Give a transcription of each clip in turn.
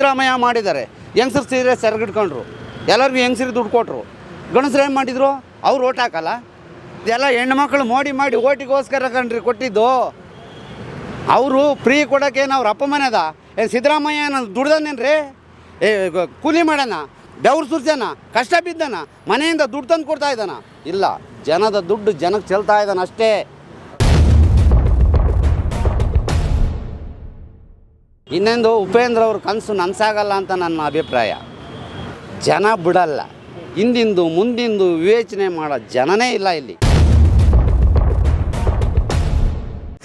ಸಿದ್ದರಾಮಯ್ಯ ಮಾಡಿದ್ದಾರೆ. ಹೆಂಗಸರು ಸೀರೆ ಸೆರಗಿಟ್ಕೊಂಡ್ರು. ಎಲ್ಲರಿಗೂ ಹೆಂಗಸರಿಗೆ ದುಡ್ಡು ಕೊಟ್ಟರು ಗಣಸರು ಏನು ಮಾಡಿದ್ರು? ಅವ್ರು ಓಟ್ ಹಾಕಲ್ಲ. ಇದೆಲ್ಲ ಹೆಣ್ಮಕ್ಳು ಮೋಡಿ ಮಾಡಿ ಓಟಿಗೋಸ್ಕರ ಕಣ್ರಿ ಕೊಟ್ಟಿದ್ದು. ಅವರು ಫ್ರೀ ಕೊಡೋಕ್ಕೇನು ಅವ್ರ ಅಪ್ಪ ಮನೆದ ಏ ಸಿದ್ದರಾಮಯ್ಯ ನಾನು ದುಡ್ದನೇನ್ರಿ ಏ ಕೂಲಿ ಮಾಡೋಣ ಬೆವ್ರು ಸುರ್ಸೋಣ ಕಷ್ಟ ಬಿದ್ದಾನ? ಮನೆಯಿಂದ ದುಡ್ಡು ತಂದು ಕೊಡ್ತಾ ಇದ್ದಾನ? ಇಲ್ಲ. ಜನದ ದುಡ್ಡು ಜನಕ್ಕೆ ಚೆಲ್ತಾ ಇದ್ದಾನ ಅಷ್ಟೇ ಇನ್ನೊಂದು ಉಪೇಂದ್ರ ಅವ್ರ ಕನಸು ನನಸಾಗಲ್ಲ ಅಂತ ನನ್ನ ಅಭಿಪ್ರಾಯ. ಜನ ಬಿಡಲ್ಲ. ಹಿಂದಿಂದು ಮುಂದಿಂದು ವಿವೇಚನೆ ಮಾಡೋ ಜನನೇ ಇಲ್ಲ ಇಲ್ಲಿ.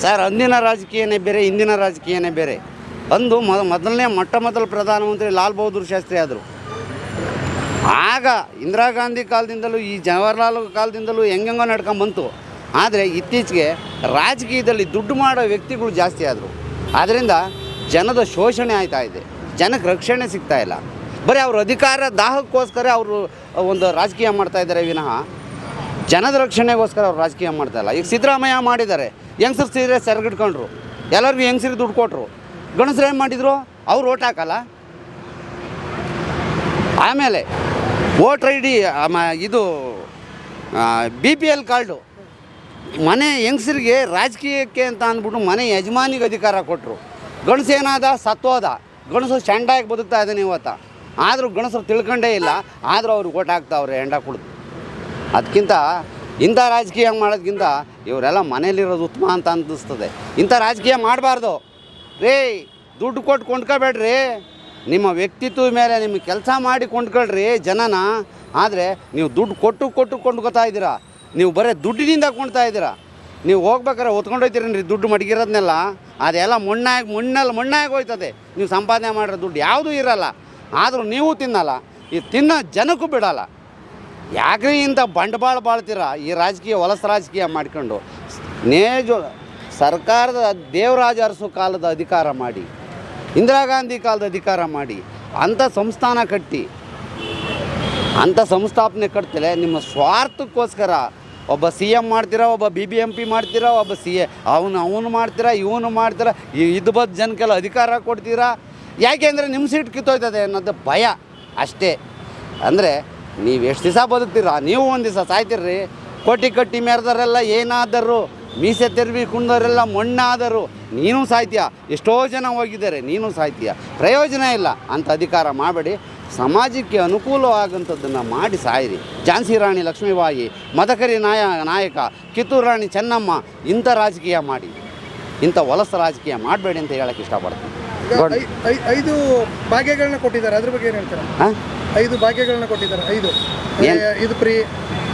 ಸರ್, ಅಂದಿನ ರಾಜಕೀಯನೇ ಬೇರೆ ಇಂದಿನ ರಾಜಕೀಯನೇ ಬೇರೆ. ಅಂದು ಮೊದ ಮೊದಲನೇ ಮೊಟ್ಟ ಮೊದಲ ಪ್ರಧಾನಮಂತ್ರಿ ಲಾಲ್ ಬಹದ್ದೂರ್ ಶಾಸ್ತ್ರಿ ಆದರು. ಆಗ ಇಂದಿರಾ ಗಾಂಧಿ ಕಾಲದಿಂದಲೂ, ಈ ಜವಾಹರ್ಲಾಲ್ ಕಾಲದಿಂದಲೂ ಹೆಂಗೆಂಗೋ ನಡ್ಕೊಂಬಂತು ಆದರೆ ಇತ್ತೀಚೆಗೆ ರಾಜಕೀಯದಲ್ಲಿ ದುಡ್ಡು ಮಾಡೋ ವ್ಯಕ್ತಿಗಳು ಜಾಸ್ತಿ ಆದರು. ಆದ್ದರಿಂದ ಜನದ ಶೋಷಣೆ ಆಯ್ತಾ ಇದೆ. ಜನಕ್ಕೆ ರಕ್ಷಣೆ ಸಿಗ್ತಾ ಇಲ್ಲ. ಬರೀ ಅವ್ರ ಅಧಿಕಾರ ದಾಹಕ್ಕೋಸ್ಕರ ಅವರು ಒಂದು ರಾಜಕೀಯ ಮಾಡ್ತಾ ಇದ್ದಾರೆ ವಿನಃ. ಜನದ ರಕ್ಷಣೆಗೋಸ್ಕರ ಅವ್ರು ರಾಜಕೀಯ ಮಾಡ್ತಾ ಇಲ್ಲ. ಈಗ ಸಿದ್ದರಾಮಯ್ಯ ಮಾಡಿದ್ದಾರೆ. ಹೆಂಗಸರು ಸೀರೆ ಸೆರಗಿಟ್ಕೊಂಡ್ರು. ಎಲ್ಲರಿಗೂ ಹೆಂಗಸರಿಗೆ ದುಡ್ಡು ಕೊಟ್ಟರು ಗಣಸರು ಏನು ಮಾಡಿದರು? ಅವ್ರು ಓಟ್ ಹಾಕಲ್ಲ? ಆಮೇಲೆ ವೋಟ್ರ್ ಐ ಡಿ ಇದು ಬಿ ಪಿ ಎಲ್ ಕಾರ್ಡು. ಮನೆ ಹೆಂಗಸರಿಗೆ ರಾಜಕೀಯಕ್ಕೆ ಅಂತ ಅಂದ್ಬಿಟ್ಟು ಮನೆ ಯಜಮಾನಿಗೆ ಅಧಿಕಾರ ಕೊಟ್ಟರು ಗಣಸು ಏನಾದ? ಸತ್ತೋದ ಗಣಸು ಚಂಡಾಗಿ ಬದುಕ್ತಾ ಇದ್ದಾನೆ ಇವತ್ತು. ಆದರೂ ಗಣಸರು ತಿಳ್ಕೊಂಡೇ ಇಲ್ಲ. ಆದರೂ ಅವ್ರಿಗೆ ಓಟ್ ಹಾಕ್ತಾವ್ರೆ, ಹೆಂಡ ಕುಡ್ದು. ಅದಕ್ಕಿಂತ ಇಂಥ ರಾಜಕೀಯ ಮಾಡೋದ್ಕಿಂತ ಇವರೆಲ್ಲ ಮನೇಲಿರೋದು ಉತ್ತಮ ಅಂತ ಅನ್ನಿಸ್ತದೆ. ಇಂಥ ರಾಜಕೀಯ ಮಾಡಬಾರ್ದು. ರೇ ದುಡ್ಡು ಕೊಟ್ಟು ಕೊಂಡ್ಕೋಬೇಡ್ರಿ. ನಿಮ್ಮ ವ್ಯಕ್ತಿತ್ವ ಮೇಲೆ ನಿಮ್ಮ ಕೆಲಸ ಮಾಡಿ ಕೊಂಡ್ಕೊಳ್ರಿ ಜನನ. ಆದರೆ ನೀವು ದುಡ್ಡು ಕೊಟ್ಟು ಕೊಟ್ಟು ಕೊಂಡ್ಕೊತಾ ಇದ್ದೀರಾ? ನೀವು ಬರೀ ದುಡ್ಡಿನಿಂದ ಕೊಂಡ್ತಾ ಇದ್ದೀರಾ? ನೀವು ಹೋಗ್ಬೇಕಾರೆ ಹೊತ್ಕೊಂಡು ಹೋಗ್ತೀರೇನ್ರಿ? ದುಡ್ಡು ಮಡಗಿರೋದನ್ನೆಲ್ಲ ಅದೆಲ್ಲ ಮಣ್ಣಾಗಿ ಮಣ್ಣಲ್ಲಿ ಮಣ್ಣಾಗಿ ಹೋಯ್ತದೆ. ನೀವು ಸಂಪಾದನೆ ಮಾಡಿರೋ ದುಡ್ಡು ಯಾವುದೂ ಇರಲ್ಲ. ಆದರೂ ನೀವು ತಿನ್ನಲ್ಲ. ಈ ತಿನ್ನೋ ಜನಕ್ಕೂ ಬಿಡಲ್ಲ. ಯಾಕ್ರಿ ಇಂಥ ಬಂಡವಾಳ ಬಾಳ್ತೀರ? ಈ ರಾಜಕೀಯ ವಲಸ ರಾಜಕೀಯ ಮಾಡ್ಕೊಂಡು ನೇಜ ಸರ್ಕಾರದ ದೇವರಾಜ ಅರಸು ಕಾಲದ ಅಧಿಕಾರ ಮಾಡಿ, ಇಂದಿರಾ ಗಾಂಧಿ ಕಾಲದ ಅಧಿಕಾರ ಮಾಡಿ, ಅಂಥ ಸಂಸ್ಥಾನ ಕಟ್ಟಿ, ಅಂಥ ಸಂಸ್ಥಾಪನೆ ಕಟ್ತಲೆ ನಿಮ್ಮ ಸ್ವಾರ್ಥಕ್ಕೋಸ್ಕರ ಒಬ್ಬ ಸಿ ಎಂ ಮಾಡ್ತೀರಾ, ಒಬ್ಬ ಬಿ ಬಿ ಎಂ ಪಿ ಮಾಡ್ತೀರಾ, ಒಬ್ಬ ಸಿ ಎ ಅವನು ಅವನು ಮಾಡ್ತೀರಾ, ಇವನು ಮಾಡ್ತೀರಾ ಇದು ಬದ್ ಜನಕ್ಕೆಲ್ಲ ಅಧಿಕಾರ ಕೊಡ್ತೀರಾ? ಯಾಕೆಂದರೆ ನಿಮ್ಮ ಸೀಟ್ ಕಿತ್ತೋಯ್ತದೆ ಅನ್ನೋದು ಭಯ ಅಷ್ಟೇ. ಅಂದರೆ ನೀವು ಎಷ್ಟು ದಿವಸ ಬದುಕ್ತೀರಾ? ನೀವು ಒಂದು ದಿವಸ ಸಾಯ್ತಿರ್ರಿ. ಕೋಟಿ ಕಟ್ಟಿ ಮೇರೆದವರೆಲ್ಲ ಏನಾದರೂ, ಮೀಸೆ ತೆರವಿ ಕುಂದವರೆಲ್ಲ ಮಣ್ಣಾದರು ನೀನು ಸಾಯ್ತೀಯ? ಎಷ್ಟೋ ಜನ ಹೋಗಿದ್ದಾರೆ, ನೀನು ಸಾಯ್ತೀಯ? ಪ್ರಯೋಜನ ಇಲ್ಲ ಅಂತ ಅಧಿಕಾರ ಮಾಡಬೇಡಿ. ಸಮಾಜಕ್ಕೆ ಅನುಕೂಲವಾಗಂಥದ್ದನ್ನು ಮಾಡಿ ಸಾಯಿರಿ. ಝಾನ್ಸಿ ರಾಣಿ ಲಕ್ಷ್ಮೀಬಾಯಿ ಮದಕರಿ ನಾಯ ನಾಯಕ ಕಿತ್ತೂರು ರಾಣಿ ಚೆನ್ನಮ್ಮ ಇಂಥ ರಾಜಕೀಯ ಮಾಡಿ. ಇಂಥ ವಲಸ ರಾಜಕೀಯ ಮಾಡಬೇಡಿ ಅಂತ ಹೇಳಕ್ಕೆ ಇಷ್ಟಪಡ್ತೀನಿ. ಐದು ಭಾಗ್ಯಗಳನ್ನ ಕೊಟ್ಟಿದ್ದಾರೆ ಅದ್ರ ಬಗ್ಗೆ ಏನು ಹೇಳ್ತಾರೆ? ಹಾಂ? ಐದು ಭಾಗ್ಯಗಳನ್ನ ಕೊಟ್ಟಿದ್ದಾರೆ ಐದು. ಇದು ಫ್ರೀ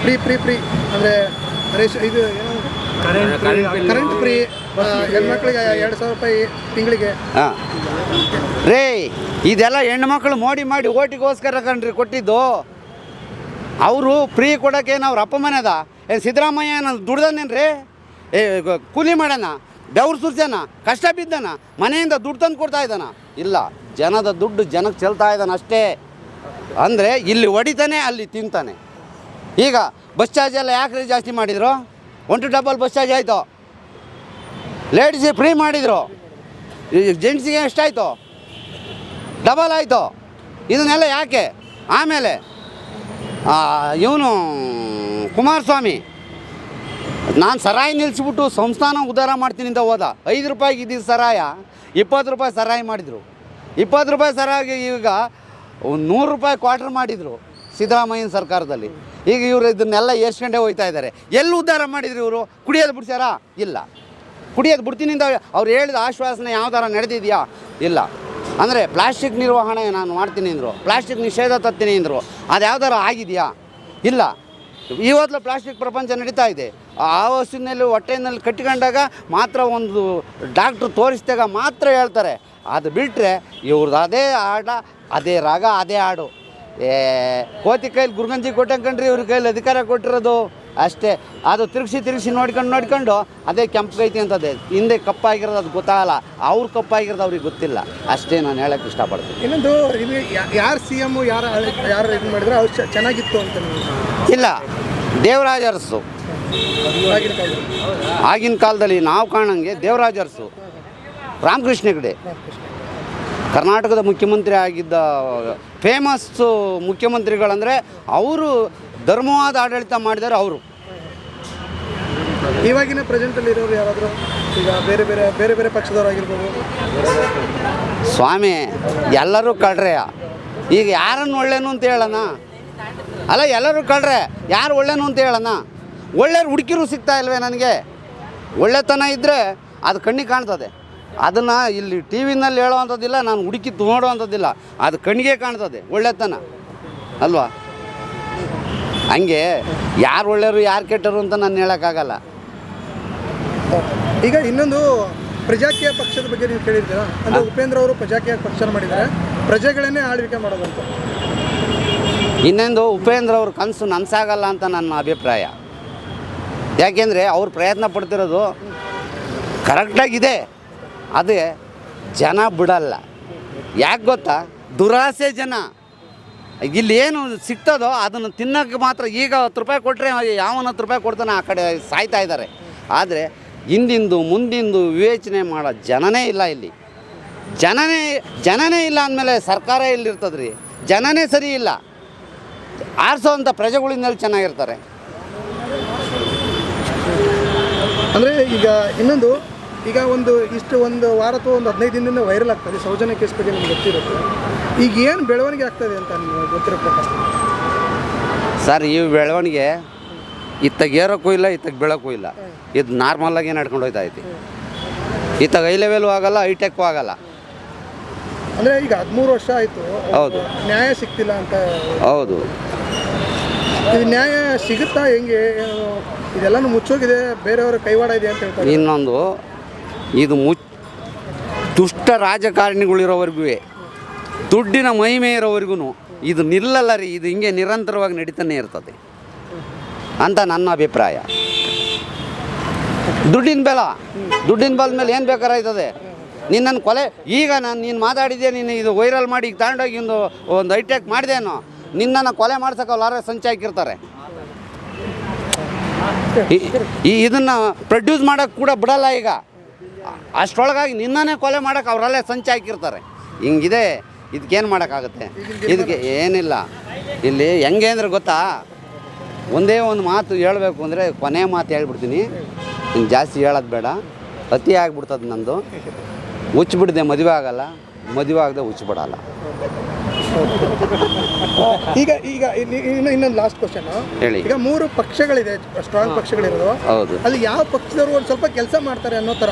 ಫ್ರೀ ಫ್ರೀ ಪ್ರೀ ಅಂದರೆ ರೇಷ್ ಇದು ಏನು? ಕರೆಂಟ್ ಫ್ರೀ ಹೆಣ್ಮಕ್ಳಿಗೆ ಎರಡು ಸಾವಿರ ರೂಪಾಯಿ ತಿಂಗಳಿಗೆ. ಹಾಂ. ರೇ, ಇದೆಲ್ಲ ಹೆಣ್ಮಕ್ಳು ಮೋಡಿ ಮಾಡಿ ಓಟಿಗೋಸ್ಕರ ಕಣ್ರಿ ಕೊಟ್ಟಿದ್ದು. ಅವರು ಫ್ರೀ ಕೊಡೋಕ್ಕೇನು ಅವ್ರ ಅಪ್ಪ ಮನೆದ ಏನು ಸಿದ್ದರಾಮಯ್ಯ ನಾನು ದುಡ್ದನೇನ್ರಿ ಏ, ಗ- ಕೂಲಿ ಮಾಡೋಣ ಬೆವ್ರು ಸುರ್ಸ್ಯಾನ, ಕಷ್ಟ ಬಿದ್ದಾನ, ಮನೆಯಿಂದ ದುಡ್ಡು ತಂದು ಕೊಡ್ತಾ ಇದ್ದಾನ. ಇಲ್ಲ, ಜನದ ದುಡ್ಡು ಜನಕ್ಕೆ ಚೆಲ್ತಾ ಇದ್ದಾನೆ ಅಷ್ಟೇ. ಅಂದರೆ ಇಲ್ಲಿ ಹೊಡಿತಾನೆ, ಅಲ್ಲಿ ತಿಂತಾನೆ. ಈಗ ಬಸ್ ಚಾರ್ಜ್ ಎಲ್ಲ ಯಾಕ್ರಿ ಜಾಸ್ತಿ ಮಾಡಿದರು? One two double bus charge ಆಯಿತು. ಲೇಡೀಸಿಗೆ ಫ್ರೀ ಮಾಡಿದರು. ಜೆಂಟ್ಸಿಗೆ ಎಷ್ಟಾಯಿತು? ಡಬಲ್ ಆಯಿತು. ಇದನ್ನೆಲ್ಲ ಯಾಕೆ? ಆಮೇಲೆ ಇವನು ಕುಮಾರಸ್ವಾಮಿ, ನಾನು ಸರಾಯಿ ನಿಲ್ಲಿಸ್ಬಿಟ್ಟು ಸಂಸ್ಥಾನ ಉದ್ಧಾರ ಮಾಡ್ತೀನಿ ಅಂತ ಹೋದ. ಐದು ರೂಪಾಯಿಗೆ ಇದ್ದಿದ್ದು ಸರಾಯ, ಇಪ್ಪತ್ತು ರೂಪಾಯಿ ಸರಾಯಿ ಮಾಡಿದರು. ಇಪ್ಪತ್ತು ರೂಪಾಯಿ ಸರಾಯಿಗೆ ಈಗ ನೂರು ರೂಪಾಯಿ ಕ್ವಾರ್ಟರ್ ಮಾಡಿದರು ಸಿದ್ದರಾಮಯ್ಯನ ಸರ್ಕಾರದಲ್ಲಿ. ಈಗ ಇವರು ಇದನ್ನೆಲ್ಲ ಏರ್ಸ್ಕೊಂಡೇ ಹೋಗ್ತಾ ಇದ್ದಾರೆ ಎಲ್ಲಿ ಉದ್ಧಾರ ಮಾಡಿದ್ರು ಇವರು? ಕುಡಿಯೋದು ಬಿಡ್ಸ್ಯಾರಾ? ಇಲ್ಲ. ಕುಡಿಯೋದು ಬಿಡ್ತೀನಿ ಅಂತ ಅವ್ರು ಹೇಳಿದ ಆಶ್ವಾಸನೆ ಯಾವ ಥರ ನಡೆದಿದೆಯಾ? ಇಲ್ಲ. ಅಂದರೆ ಪ್ಲಾಸ್ಟಿಕ್ ನಿರ್ವಹಣೆ ನಾನು ಮಾಡ್ತೀನಿ ಅಂದರು. ಪ್ಲಾಸ್ಟಿಕ್ ನಿಷೇಧ ತತ್ತೀನಿ ಅಂದರು. ಅದು ಯಾವ್ದಾರು ಆಗಿದೆಯಾ? ಇಲ್ಲ. ಇವತ್ತು ಪ್ಲಾಸ್ಟಿಕ್ ಪ್ರಪಂಚ ನಡೀತಾ ಇದೆ. ಆ ವಸ್ತುವಿನಲ್ಲಿ, ಹೊಟ್ಟೆನಲ್ಲಿ ಕಟ್ಟಿಕೊಂಡಾಗ ಮಾತ್ರ ಒಂದು ಡಾಕ್ಟ್ರು ತೋರಿಸಿದಾಗ ಮಾತ್ರ ಹೇಳ್ತಾರೆ. ಅದು ಬಿಟ್ಟರೆ ಇವ್ರದ್ದು ಅದೇ ಆಡ ಅದೇ ರಾಗ, ಅದೇ ಹಾಡು. ಏ, ಕೋತಿ ಕೈಲಿ ಕೊಟ್ಟಂಗೆ ಕೊಟ್ಟಂಕಂಡ್ರಿ ಇವ್ರ ಕೈಲಿ ಅಧಿಕಾರ ಕೊಟ್ಟಿರೋದು. ಅಷ್ಟೇ. ಅದು ತಿರುಗಿಸಿ ತಿರುಗಿಸಿ ನೋಡ್ಕೊಂಡು ನೋಡ್ಕೊಂಡು ಅದೇ ಕೆಂಪಗೈತಿ ಅಂತದೆ ಹಿಂದೆ ಕಪ್ಪಾಗಿರೋದು ಅದು ಗೊತ್ತಾಗಲ್ಲ. ಅವ್ರು ಕಪ್ಪಾಗಿರೋದು ಅವ್ರಿಗೆ ಗೊತ್ತಿಲ್ಲ. ಅಷ್ಟೇ ನಾನು ಹೇಳಕ್ಕೆ ಇಷ್ಟಪಡ್ತೀನಿ. ಇನ್ನೊಂದು ಯಾರು ಸಿ ಎಂ ಯಾರು ಯಾರು ಇದು ಮಾಡಿದ್ರೆ ಅವ್ರು ಚೆನ್ನಾಗಿತ್ತು ಅಂತ ಇಲ್ಲ. ದೇವರಾಜ ಅರಸು ಆಗಿನ ಕಾಲದಲ್ಲಿ. ಆಗಿನ ಕಾಲದಲ್ಲಿ ನಾವು ಕಾಣಂಗೆ ದೇವರಾಜ ಅರಸು ರಾಮಕೃಷ್ಣ ಹೆಗಡೆ. ಕರ್ನಾಟಕದ ಮುಖ್ಯಮಂತ್ರಿ ಆಗಿದ್ದ ಫೇಮಸ್ಸು ಮುಖ್ಯಮಂತ್ರಿಗಳಂದರೆ ಅವರು ಧರ್ಮವಾದ ಆಡಳಿತ ಮಾಡಿದ್ದಾರೆ ಅವರು. ಇವಾಗಿನ ಪ್ರೆಸೆಂಟಲ್ಲಿ ಇರೋರು ಯಾರಾದರೂ? ಈಗ ಬೇರೆ ಬೇರೆ ಬೇರೆ ಬೇರೆ ಪಕ್ಷದವರಾಗಿರ್ಬೋದು ಸ್ವಾಮಿ ಎಲ್ಲರೂ ಕಳ್ರೆಯ ಈಗ ಯಾರನ್ನು ಒಳ್ಳೇನು ಅಂತ ಹೇಳೋಣ ಅಲ್ಲ ಎಲ್ಲರೂ ಕಳ್ರೆ. ಯಾರು ಒಳ್ಳೇನು ಅಂತ ಹೇಳೋಣ ಒಳ್ಳೆಯವ್ರು ಹುಡುಕಿರು ಸಿಗ್ತಾ ಇಲ್ವೇ ನನಗೆ? ಒಳ್ಳೆತನ ಇದ್ದರೆ ಅದು ಕಣ್ಣಿಗೆ ಕಾಣ್ತದೆ. ಅದನ್ನು ಇಲ್ಲಿ ಟಿ ವಿನಲ್ಲಿ ಹೇಳೋವಂಥದ್ದಿಲ್ಲ ನಾನು ಹುಡುಕಿ ನೋಡುವಂಥದ್ದಿಲ್ಲ. ಅದು ಕಣ್ಣಿಗೆ ಕಾಣ್ತದೆ ಒಳ್ಳೆತನ. ಅಲ್ವಾ? ಹಂಗೆ ಯಾರು ಒಳ್ಳೆಯರು ಯಾರು ಕೆಟ್ಟರು ಅಂತ ನಾನು ಹೇಳೋಕ್ಕಾಗಲ್ಲ. ಈಗ ಇನ್ನೊಂದು ಪ್ರಜಾಕೀಯ ಪಕ್ಷದ ಬಗ್ಗೆ ನೀವು ಕೇಳಿದ್ದೀರಾ ಅಂದರೆ ಉಪೇಂದ್ರ ಅವರು ಪ್ರಜಾಕೀಯ ಪಕ್ಷ ಮಾಡಿದ್ದಾರೆ. ಪ್ರಜೆಗಳನ್ನೇ ಆಳ್ವಿಕೆ ಮಾಡೋದಂತ ಇನ್ನೊಂದು ಉಪೇಂದ್ರ ಅವ್ರ ಕನಸು ನನಸಾಗಲ್ಲ ಅಂತ ನನ್ನ ಅಭಿಪ್ರಾಯ. ಯಾಕೆಂದರೆ ಅವ್ರು ಪ್ರಯತ್ನ ಪಡ್ತಿರೋದು ಕರೆಕ್ಟಾಗಿದೆ ಅದೇ ಜನ ಬಿಡಲ್ಲ. ಯಾಕೆ ಗೊತ್ತಾ? ದುರಾಸೆ ಜನ. ಇಲ್ಲಿ ಏನು ಸಿಗ್ತದೋ ಅದನ್ನು ತಿನ್ನೋಕ್ಕೆ ಮಾತ್ರ ಈಗ ಹತ್ತು ರೂಪಾಯಿ ಕೊಟ್ಟರೆ ಯಾವನ ಹತ್ತು ರೂಪಾಯಿ ಕೊಡ್ತಾನೆ ಆ ಕಡೆ ಸಾಯ್ತಾ ಇದ್ದಾರೆ. ಆದರೆ ಹಿಂದಿಂದು ಮುಂದಿಂದು ವಿವೇಚನೆ ಮಾಡೋ ಜನನೇ ಇಲ್ಲ ಇಲ್ಲಿ. ಜನನೇ ಜನನೇ ಇಲ್ಲ ಅಂದಮೇಲೆ ಸರ್ಕಾರ ಎಲ್ಲಿರ್ತದೆ ರೀ ಜನನೇ ಸರಿ ಇಲ್ಲ. ಆರಿಸೋವಂಥ ಪ್ರಜೆಗಳಿಂದಲೂ ಚೆನ್ನಾಗಿರ್ತಾರೆ? ಅಂದರೆ ಈಗ ಇನ್ನೊಂದು ಈಗ ಒಂದು ಇಷ್ಟು ಒಂದು ವಾರ ಅಥವಾ ಒಂದು ಹದಿನೈದು ದಿನದಿಂದ ವೈರಲ್ ಆಗ್ತದೆ ಸೌಜನ್ಯ ಕೇಸ್ ಬಗ್ಗೆ ನಿಮ್ಗೆ ಗೊತ್ತಿರುತ್ತೆ. ಈಗ ಏನು ಬೆಳವಣಿಗೆ ಆಗ್ತದೆ ಅಂತ ನಿಮಗೆ ಗೊತ್ತಿರೋ ಪ್ರಕಾರ ಸರ್ ಈ ಬೆಳವಣಿಗೆ ಇತ್ತಾಗ ಏರೋಕ್ಕೂ ಇಲ್ಲ ಇತ್ತಾಗ ಬೆಳಕ್ಕೂ ಇಲ್ಲ. ಇದು ನಾರ್ಮಲಾಗಿ ನಡ್ಕೊಂಡು ಹೋಯ್ತಾ ಐತಿ. ಇತ್ತಾಗ ಹೈ ಲೆವೆಲು ಆಗಲ್ಲ ಹೈಟೆಕ್ಕೂ ಆಗಲ್ಲ. ಅಂದರೆ ಈಗ ಹದಿಮೂರು ವರ್ಷ ಆಯಿತು ಹೌದು. ನ್ಯಾಯ ಸಿಗ್ತಿಲ್ಲ ಅಂತ ಹೌದು. ಇದು ನ್ಯಾಯ ಸಿಗುತ್ತಾ ಹೆಂಗೆ? ಇದೆಲ್ಲನೂ ಮುಚ್ಚೋಗಿದೆ ಬೇರೆಯವರ ಕೈವಾಡ ಇದೆ ಅಂತ ಹೇಳ್ತಾರೆ ಇನ್ನೊಂದು ಇದು ಮು ದುಷ್ಟ ರಾಜಕಾರಣಿಗಳಿರೋವರೆಗೂ ದುಡ್ಡಿನ ಮಹಿಮೆ ಇರೋವರೆಗೂ ಇದು ನಿಲ್ಲಲ್ಲ ರೀ, ಇದು ಹಿಂಗೆ ನಿರಂತರವಾಗಿ ನಡೀತಾನೆ ಇರ್ತದೆ. ಅಂತ ನನ್ನ ಅಭಿಪ್ರಾಯ. ದುಡ್ಡಿನ ಬೆಲ. ದುಡ್ಡಿನ ಬಲದ ಮೇಲೆ ಏನು ಬೇಕಾರಾಯ್ತದೆ? ನಿನ್ನನ್ನು ಕೊಲೆ ಈಗ ನಾನು ನೀನು ಮಾತಾಡಿದೆ ನೀನು ಇದು ವೈರಲ್ ಮಾಡಿ ಈಗ ತಗೊಂಡೋಗಿ ಒಂದು ಒಂದು ಹೈಟೆಕ್ ಮಾಡಿದೇನೋ ನಿನ್ನನ್ನು ಕೊಲೆ ಮಾಡ್ಸಕ್ಕೆ ಅವ್ರು ಸಂಚೆ ಹಾಕಿರ್ತಾರೆ. ಈ ಇದನ್ನು ಪ್ರೊಡ್ಯೂಸ್ ಮಾಡೋಕ್ಕೆ ಕೂಡ ಬಿಡಲ್ಲ ಈಗ. ಅಷ್ಟರೊಳಗಾಗಿ ನಿನ್ನನೇ ಕೊಲೆ ಮಾಡೋಕೆ ಅವರಲ್ಲೇ ಸಂಚು ಹಾಕಿರ್ತಾರೆ. ಹಿಂಗಿದೆ ಇದಕ್ಕೇನು ಮಾಡೋಕ್ಕಾಗುತ್ತೆ? ಇದಕ್ಕೆ ಏನಿಲ್ಲ. ಇಲ್ಲಿ ಹೆಂಗೆ ಅಂದ್ರೆ ಗೊತ್ತಾ? ಒಂದೇ ಒಂದು ಮಾತು ಹೇಳಬೇಕು ಅಂದರೆ ಕೊನೆ ಮಾತು ಹೇಳ್ಬಿಡ್ತೀನಿ. ಇನ್ನು ಜಾಸ್ತಿ ಹೇಳೋದು ಬೇಡ. ಅತಿ ಆಗ್ಬಿಡ್ತದೆ ನಂದು. ಹುಚ್ಚಿಬಿಡ್ದೆ ಮದುವೆ ಆಗೋಲ್ಲ. ಮದುವೆ ಆಗದೆ ಹುಚ್ಚಿಬಿಡಲ್ಲ ಈಗ ಈಗ ಇನ್ನು ಇನ್ನೊಂದು ಲಾಸ್ಟ್ ಕ್ವಶನ್ ಹೇಳಿ. ಈಗ ಮೂರು ಪಕ್ಷಗಳಿದೆ ಸ್ಟ್ರಾಂಗ್ ಪಕ್ಷಗಳಿರೋದು. ಹೌದು. ಅಲ್ಲಿ ಯಾವ ಪಕ್ಷದವರು ಒಂದು ಸ್ವಲ್ಪ ಕೆಲಸ ಮಾಡ್ತಾರೆ ಅನ್ನೋ ಥರ?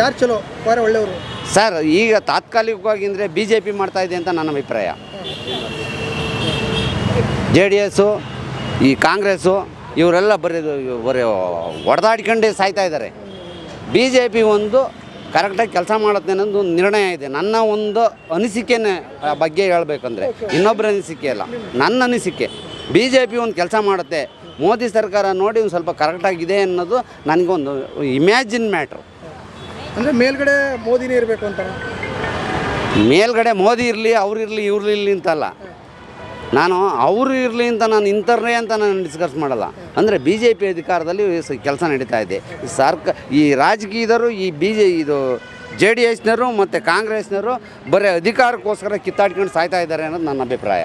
ಯಾರು ಚಲೋ? ಬೇರೆ ಒಳ್ಳೆಯವರು? ಸರ್ ಈಗ ತಾತ್ಕಾಲಿಕವಾಗಿ ಅಂದರೆ ಬಿ ಜೆ ಪಿ ಮಾಡ್ತಾ ಇದೆ ಅಂತ ನನ್ನ ಅಭಿಪ್ರಾಯ. ಜೆ ಡಿ ಎಸ್ಸು ಈ ಕಾಂಗ್ರೆಸ್ಸು ಇವರೆಲ್ಲ ಬರೀ ಬರೀ ಹೊಡೆದಾಡ್ಕೊಂಡೇ ಸಾಯ್ತಾ ಇದ್ದಾರೆ. ಬಿ ಜೆ ಪಿ ಒಂದು ಕರೆಕ್ಟಾಗಿ ಕೆಲಸ ಮಾಡುತ್ತೆ ಅನ್ನೋದು ಒಂದು ನಿರ್ಣಯ ಇದೆ. ನನ್ನ ಒಂದು ಅನಿಸಿಕೆನೇ ಆ ಬಗ್ಗೆ ಹೇಳಬೇಕಂದ್ರೆ ಇನ್ನೊಬ್ಬರ ಅನಿಸಿಕೆ ಅಲ್ಲ ನನ್ನ ಅನಿಸಿಕೆ. ಬಿ ಜೆ ಪಿ ಒಂದು ಕೆಲಸ ಮಾಡುತ್ತೆ ಮೋದಿ ಸರ್ಕಾರ ನೋಡಿ ಒಂದು ಸ್ವಲ್ಪ ಕರೆಕ್ಟಾಗಿದೆ ಅನ್ನೋದು ನನಗೊಂದು ಇಮ್ಯಾಜಿನ್ ಮ್ಯಾಟ್ರು. ಅಂದರೆ ಮೇಲ್ಗಡೆ ಮೋದಿನೇ ಇರಬೇಕು ಅಂತ? ಮೇಲ್ಗಡೆ ಮೋದಿ ಇರಲಿ ಅವ್ರು ಇರಲಿ ಇವ್ರು ಇರಲಿ ಅಂತಲ್ಲ. ನಾನು ಅವರು ಇರಲಿ ಅಂತ ನಾನು ಇಂಥವ್ರೇ ಅಂತ ನಾನು ಡಿಸ್ಕಸ್ ಮಾಡಲ್ಲ. ಅಂದರೆ ಬಿ ಜೆ ಪಿ ಅಧಿಕಾರದಲ್ಲಿ ಕೆಲಸ ನಡೀತಾ ಇದೆ. ಸರ್ಕ, ಈ ರಾಜಕೀಯದರು ಈ ಬಿ ಜೆ ಇದು ಜೆ ಡಿ ಎಸ್ನವರು ಮತ್ತು ಕಾಂಗ್ರೆಸ್ನವರು ಬರೀ ಅಧಿಕಾರಕ್ಕೋಸ್ಕರ ಕಿತ್ತಾಡ್ಕೊಂಡು ಸಾಯ್ತಾ ಇದ್ದಾರೆ ಅನ್ನೋದು ನನ್ನ ಅಭಿಪ್ರಾಯ.